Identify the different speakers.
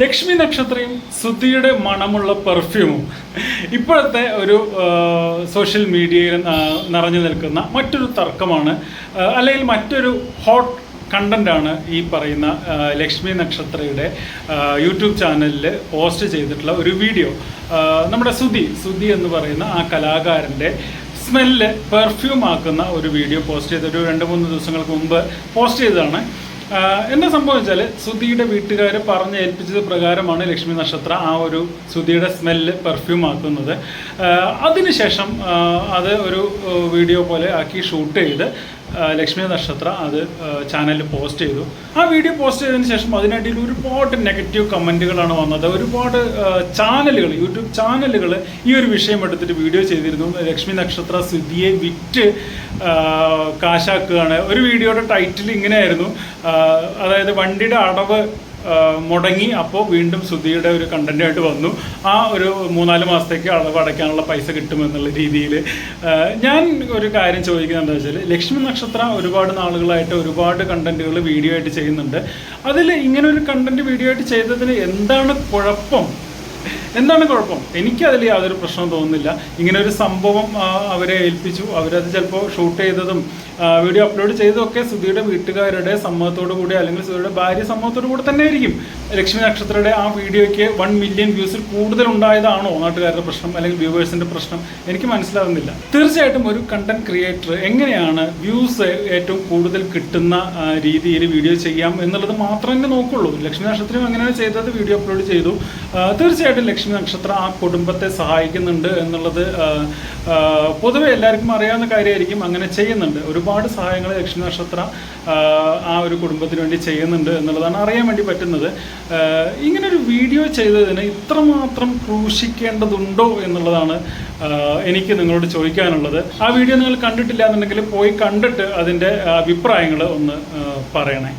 Speaker 1: ലക്ഷ്മി നക്ഷത്രയും സുധിയുടെ മണമുള്ള പെർഫ്യൂമും ഇപ്പോഴത്തെ ഒരു സോഷ്യൽ മീഡിയയിൽ നിറഞ്ഞു നിൽക്കുന്ന മറ്റൊരു തർക്കമാണ് അല്ലെങ്കിൽ മറ്റൊരു ഹോട്ട് കണ്ടന്റാണ് ഈ പറയുന്ന ലക്ഷ്മി നക്ഷത്രയുടെ യൂട്യൂബ് ചാനലിൽ പോസ്റ്റ് ചെയ്തിട്ടുള്ള ഒരു വീഡിയോ നമ്മുടെ സുധി സുധി എന്ന് പറയുന്ന ആ കലാകാരന്റെ സ്മെല്ല് പെർഫ്യൂം ആക്കുന്ന ഒരു വീഡിയോ പോസ്റ്റ് ചെയ്ത ഒരു രണ്ട് മൂന്ന് ദിവസങ്ങൾക്ക് മുമ്പ് പോസ്റ്റ് ചെയ്തതാണ്. എന്താ സംഭവിച്ചാൽ സുധിയുടെ വീട്ടുകാർ പറഞ്ഞ് ഏൽപ്പിച്ചത് പ്രകാരമാണ് ലക്ഷ്മി നക്ഷത്ര ആ ഒരു സുധിയുടെ സ്മെല്ല് പെർഫ്യൂം ആക്കുന്നത്. അതിനുശേഷം അത് ഒരു വീഡിയോ പോലെ ആക്കി ഷൂട്ട് ചെയ്ത് ലക്ഷ്മി നക്ഷത്ര അത് ചാനലിൽ പോസ്റ്റ് ചെയ്തു. ആ വീഡിയോ പോസ്റ്റ് ചെയ്തതിന് ശേഷം അതിനിടയിൽ ഒരുപാട് നെഗറ്റീവ് കമന്റുകളാണ് വന്നത്. ഒരുപാട് ചാനലുകൾ യൂട്യൂബ് ചാനലുകൾ ഈ ഒരു വിഷയം എടുത്തിട്ട് വീഡിയോ ചെയ്തിരുന്നു. ലക്ഷ്മി നക്ഷത്ര സ്ഥിതിയെ വിറ്റ് കാശാക്കുകയാണ്. ഒരു വീഡിയോയുടെ ടൈറ്റിൽ ഇങ്ങനെയായിരുന്നു. അതായത് വണ്ടിയുടെ അടവ് മുടങ്ങി അപ്പോൾ വീണ്ടും ശ്രുതിയുടെ ഒരു കണ്ടന്റായിട്ട് വന്നു. ആ ഒരു മൂന്നാൽ മാസത്തേക്ക് അളവ് അടയ്ക്കാനുള്ള പൈസ കിട്ടുമെന്നുള്ള രീതിയിൽ ഞാൻ ഒരു കാര്യം ചോദിക്കുന്നത് എന്താ വെച്ചാൽ ലക്ഷ്മി നക്ഷത്ര ഒരുപാട് നാളുകളായിട്ട് ഒരുപാട് കണ്ടന്റുകൾ വീഡിയോ ആയിട്ട് ചെയ്യുന്നുണ്ട്. അതിൽ ഇങ്ങനെ ഒരു കണ്ടന്റ് വീഡിയോ ആയിട്ട് ചെയ്തതിന് എന്താണ് കുഴപ്പം? എന്താണ് കുഴപ്പം? എനിക്കതിൽ യാതൊരു പ്രശ്നവും തോന്നുന്നില്ല. ഇങ്ങനെ ഒരു സംഭവം അവരെ ഏൽപ്പിച്ചു. അവരത് ചിലപ്പോൾ ഷൂട്ട് ചെയ്തതും വീഡിയോ അപ്ലോഡ് ചെയ്തതൊക്കെ സുധിയുടെ വീട്ടുകാരുടെ സമ്മതത്തോടു കൂടി അല്ലെങ്കിൽ സുധിയുടെ ഭാര്യ സമ്മതത്തോടു കൂടി തന്നെ ആയിരിക്കും ലക്ഷ്മി നക്ഷത്രയുടെ ആ വീഡിയോയ്ക്ക് വൺ മില്യൺ വ്യൂസിൽ കൂടുതൽ ഉണ്ടായതാണോ നാട്ടുകാരുടെ പ്രശ്നം അല്ലെങ്കിൽ വ്യൂവേഴ്സിന്റെ പ്രശ്നം? എനിക്ക് മനസ്സിലാവുന്നില്ല. തീർച്ചയായിട്ടും ഒരു കണ്ടന്റ് ക്രിയേറ്റർ എങ്ങനെയാണ് വ്യൂസ് ഏറ്റവും കൂടുതൽ കിട്ടുന്ന രീതിയിൽ വീഡിയോ ചെയ്യാം എന്നുള്ളത് മാത്രമേ നോക്കുള്ളൂ. ലക്ഷ്മി നക്ഷത്രം എങ്ങനെയാണ് ചെയ്തത് വീഡിയോ അപ്ലോഡ് ചെയ്തു. തീർച്ചയായിട്ടും ലക്ഷ്മി നക്ഷത്രം ആ കുടുംബത്തെ സഹായിക്കുന്നുണ്ട് എന്നുള്ളത് പൊതുവെ എല്ലാവർക്കും അറിയാവുന്ന കാര്യമായിരിക്കും അങ്ങനെ ചെയ്യുന്നുണ്ട്. ഒരുപാട് സഹായങ്ങൾ ലക്ഷ്മി നക്ഷത്ര ആ, ഒരു കുടുംബത്തിന് വേണ്ടി ചെയ്യുന്നുണ്ട് എന്നുള്ളതാണ് അറിയാൻ വേണ്ടി പറ്റുന്നത്. ഇങ്ങനൊരു വീഡിയോ ചെയ്തതിന് ഇത്രമാത്രം ക്രൂശിക്കേണ്ടതുണ്ടോ എന്നുള്ളതാണ് എനിക്ക് നിങ്ങളോട് ചോദിക്കാനുള്ളത്. ആ വീഡിയോ നിങ്ങൾ കണ്ടിട്ടില്ല എന്നുണ്ടെങ്കിൽ പോയി കണ്ടിട്ട് അതിന്റെ അഭിപ്രായങ്ങൾ ഒന്ന് പറയണേ.